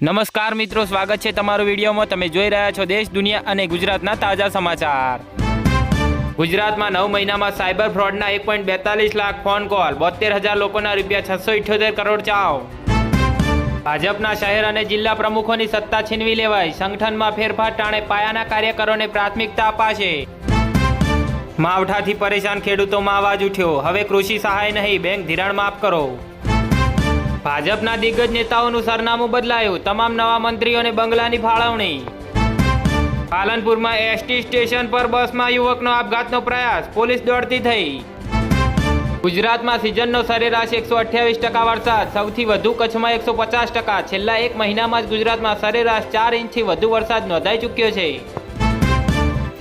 નમસ્કાર મિત્રો, સ્વાગત છે તમારું વિડીયોમાં. તમે જોઈ રહ્યા છો દેશ, દુનિયા અને ગુજરાતના તાજા સમાચાર. ગુજરાતમાં નવ મહિનામાં સાયબર ફ્રોડના એક પોઈન્ટ બેતાલીસ લાખ ફોન કોલ બોતેર હજાર લોકોના રૂપિયા છસો ઇઠ્યોતેર કરોડ ચાવ. ભાજપના શહેર અને જિલ્લા પ્રમુખોની સત્તા છીનવી લેવાય સંગઠનમાં ફેરફાર ટાણે પાયાના કાર્યકરોને પ્રાથમિકતા અપાશે. માવઠાથી પરેશાન ખેડૂતોમાં અવાજ ઉઠ્યો. હવે કૃષિ સહાય નહીં, બેંક ધિરાણ માફ કરો. ભાજપના દિગ્ગજ નેતાઓનું સરનામું બદલાયું. તમામ નવા મંત્રીઓને બંગલાની ફાળવણી. પાલનપુરમાં એસટી સ્ટેશન પર બસમાં યુવકનો આપઘાતનો પ્રયાસ. પોલીસ દોડતી થઈ. ગુજરાતમાં સિઝનનો સરેરાશ એકસો અઠ્યાવીસ ટકા વરસાદ. સૌથી વધુ કચ્છમાં એકસો પચાસ ટકા. છેલ્લા એક મહિનામાં જ ગુજરાતમાં સરેરાશ ચાર ઇંચથી વધુ વરસાદ નોંધાઈ ચૂક્યો છે.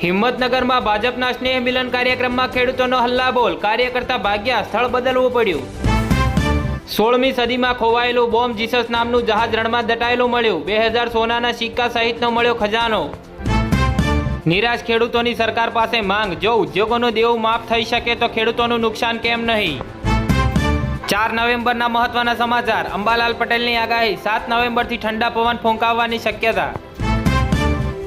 હિંમતનગરમાં ભાજપના સ્નેહ મિલન કાર્યક્રમમાં ખેડૂતોનો હલ્લાબોલ. કાર્યકર્તા ભાગ્યા સ્થળ બદલવું પડ્યું. સોળમી સદીમાં ખોવાયેલું બોમ્બ જીસસ નામનું જહાજ રણમાં દટાયેલું મળ્યું. બે હજાર સોનાના સિક્કા સહિતનો મળ્યો ખજાનો. નિરાશ ખેડૂતોની સરકાર પાસે માંગ. જો ઉદ્યોગોનો દેવું માફ થઈ શકે તો ખેડૂતોનું નુકસાન કેમ નહીં? ચાર નવેમ્બરના મહત્વના સમાચાર. અંબાલાલ પટેલની આગાહી. સાત નવેમ્બરથી ઠંડા પવન ફૂંકાવવાની શક્યતા.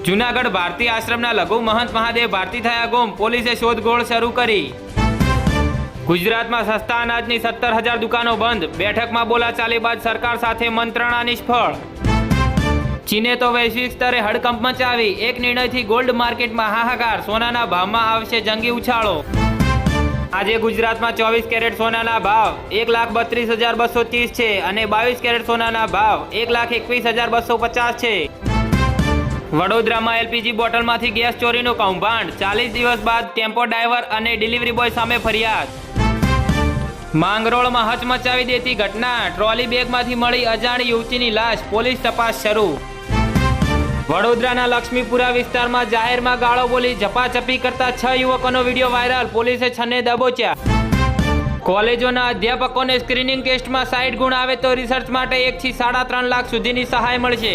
જૂનાગઢ ભારતી આશ્રમના લઘુ મહંત મહાદેવ ભારતી થયા ગુમ. પોલીસે શોધખોળ શરૂ કરી. ગુજરાતમાં સસ્તા અનાજની સત્તર હજાર દુકાનો બંધ. બેઠકમાં બોલાચાલી બાદ સરકાર સાથે મંત્રણા નિષ્ફળ. ચીને તો વૈશ્વિક સ્તરે હડકંપ મચાવી. એક નિર્ણયથી ગોલ્ડ માર્કેટમાં હાહાકાર. સોનાના ભાવમાં આવશે જંગી ઉછાળો. આજે ગુજરાતમાં ચોવીસ કેરેટ સોનાના ભાવ એક લાખ બત્રીસ હજાર બસો ત્રીસ છે અને બાવીસ કેરેટ સોનાના ભાવ એક લાખ એકવીસ હજાર બસો પચાસ છે. વડોદરામાં એલપીજી બોટલમાંથી ગેસ ચોરીનું કૌભાંડ. ચાલીસ દિવસ બાદ ટેમ્પો ડ્રાઈવર અને ડિલિવરી બોય સામે ફરિયાદ. માંગરોળમાં હચમચાવી દેતી ઘટના. ટ્રોલી બેગમાંથી મળી અજાણી યુવતીની લાશ. પોલીસ તપાસ શરૂ. વડોદરાના લક્ષ્મીપુરા વિસ્તારમાં જાહેરમાં ગાળો બોલી ઝપાઝપી કરતા છ યુવકોનો વીડિયો વાયરલ. પોલીસે છને દબોચ્યા. કોલેજોના અધ્યાપકોને સ્ક્રીનિંગ ટેસ્ટમાં સાઈઠ ગુણ આવે તો રિસર્ચ માટે એકથી સાડા ત્રણ લાખ સુધીની સહાય મળશે.